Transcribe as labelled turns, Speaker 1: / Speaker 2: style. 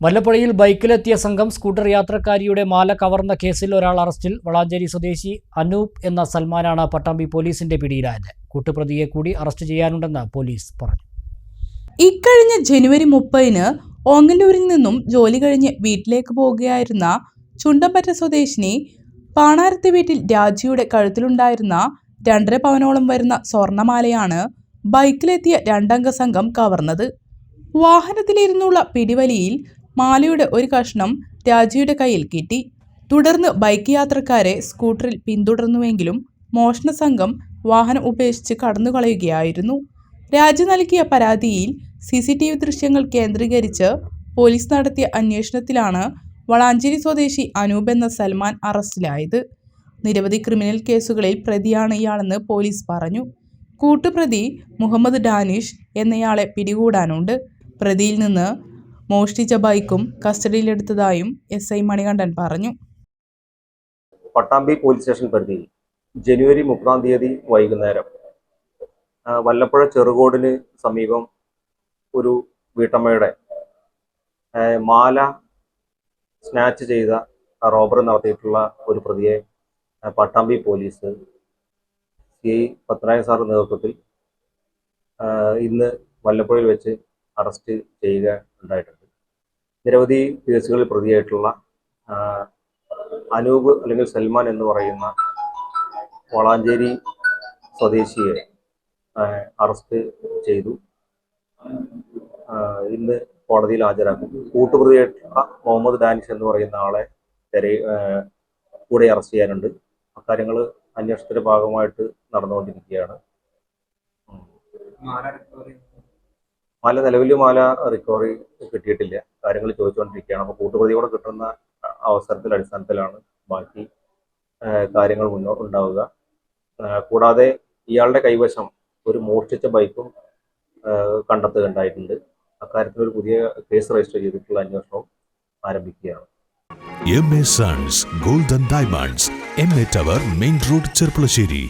Speaker 1: വല്ലപ്പുഴയിൽ ബൈക്കിലെത്തിയ സംഘം സ്കൂട്ടർ യാത്രക്കാരിയുടെ മാല കവർന്ന കേസിൽ ഒരാൾ അറസ്റ്റിൽ. വളാഞ്ചേരി സ്വദേശി അനൂപ് എന്ന സൽമാനാണ് പട്ടാമ്പി പോലീസിന്റെ പിടിയിലായത്. കൂട്ടുപ്രതിയെ കൂടി അറസ്റ്റ് ചെയ്യാനുണ്ടെന്ന് പോലീസ് പറഞ്ഞു.
Speaker 2: ഇക്കഴിഞ്ഞ ജനുവരി മുപ്പതിന് ഓങ്ങല്ലൂരിൽ നിന്നും ജോലി കഴിഞ്ഞ് വീട്ടിലേക്ക് പോകുകയായിരുന്ന ചുണ്ടമ്പറ്റ സ്വദേശിനി പാണാരത്തെ വീട്ടിൽ രാജിയുടെ കഴുത്തിലുണ്ടായിരുന്ന രണ്ടര പവനോളം വരുന്ന സ്വർണമാലയാണ് ബൈക്കിലെത്തിയ രണ്ടംഗ സംഘം കവർന്നത്. വാഹനത്തിലിരുന്നുള്ള പിടിവലിയിൽ മാലയുടെ ഒരു കഷ്ണം രാജിയുടെ കയ്യിൽ കിട്ടി. തുടർന്ന് ബൈക്ക് യാത്രക്കാരെ സ്കൂട്ടറിൽ പിന്തുടർന്നുവെങ്കിലും മോഷണ സംഘം വാഹനം ഉപേക്ഷിച്ച് കടന്നുകളയുകയായിരുന്നു. രാജു നൽകിയ പരാതിയിൽ സി സി ടി വി ദൃശ്യങ്ങൾ കേന്ദ്രീകരിച്ച് പോലീസ് നടത്തിയ അന്വേഷണത്തിലാണ് വളാഞ്ചേരി സ്വദേശി അനൂപ് എന്ന സൽമാൻ അറസ്റ്റിലായത്. നിരവധി ക്രിമിനൽ കേസുകളിൽ പ്രതിയാണ് ഇയാളെന്ന് പോലീസ് പറഞ്ഞു. കൂട്ടുപ്രതി മുഹമ്മദ് ഡാനിഷ് എന്നയാളെ പിടികൂടാനുണ്ട്. പ്രതിയിൽ നിന്ന് മോഷ്ടിച്ച ബൈക്കും കസ്റ്റഡിയിലെടുത്തതായും എസ് ഐ മണികണ്ഠൻ പറഞ്ഞു.
Speaker 3: പട്ടാമ്പി പോലീസ് സ്റ്റേഷൻ പരിധിയിൽ ജനുവരി മുപ്പതാം തീയതി വൈകുന്നേരം വല്ലപ്പുഴ ചെറുകോടിന് സമീപം ഒരു വീട്ടമ്മയുടെ മാല സ്നാച്ച് ചെയ്ത റോബറി നടത്തിയിട്ടുള്ള ഒരു പ്രതിയെ പട്ടാമ്പി പോലീസ് സി ഐ പത്മനായ സാറിന്റെ നേതൃത്വത്തിൽ ഇന്ന് വല്ലപ്പുഴയിൽ വെച്ച് അറസ്റ്റ് ചെയ്യുക ഉണ്ടായിട്ടുണ്ട്. നിരവധി കേസുകളിൽ പ്രതിയായിട്ടുള്ള അനൂപ് അല്ലെങ്കിൽ സൽമാൻ എന്ന് പറയുന്ന വളാഞ്ചേരി സ്വദേശിയെ അറസ്റ്റ് ചെയ്തു. ഇന്ന് കോടതിയിൽ ഹാജരാക്കും. കൂട്ടുപ്രതിയായിട്ടുള്ള മുഹമ്മദ് ഡാനിഷ് എന്ന് പറയുന്ന ആളെ തെരയി കൂടെ അറസ്റ്റ് ചെയ്യാനുണ്ട്. അക്കാര്യങ്ങൾ അന്വേഷണത്തിന്റെ ഭാഗമായിട്ട് നടന്നുകൊണ്ടിരിക്കുകയാണ്. മാല നിലവിൽ മാല റിക്കവറി കിട്ടിയിട്ടില്ല. കാര്യങ്ങൾ ചോദിച്ചുകൊണ്ടിരിക്കുകയാണ് അപ്പോൾ കൂട്ടുപ്രതിയോടെ കിട്ടുന്ന അവസരത്തിൽ അടിസ്ഥാനത്തിലാണ് ബാക്കി കാര്യങ്ങൾ മുന്നോട്ട് ഉണ്ടാവുക. കൂടാതെ ഇയാളുടെ കൈവശം ഒരു മോഷ്ടിച്ച ബൈക്കും കണ്ടെത്തുകയുണ്ടായിട്ടുണ്ട്. അക്കാര്യത്തിൽ ഒരു പുതിയ കേസ് രജിസ്റ്റർ ചെയ്തിട്ടുള്ള അന്വേഷണവും ആരംഭിക്കുകയാണ്.
Speaker 4: M A sons golden diamonds M A tower main road Cherpulassery.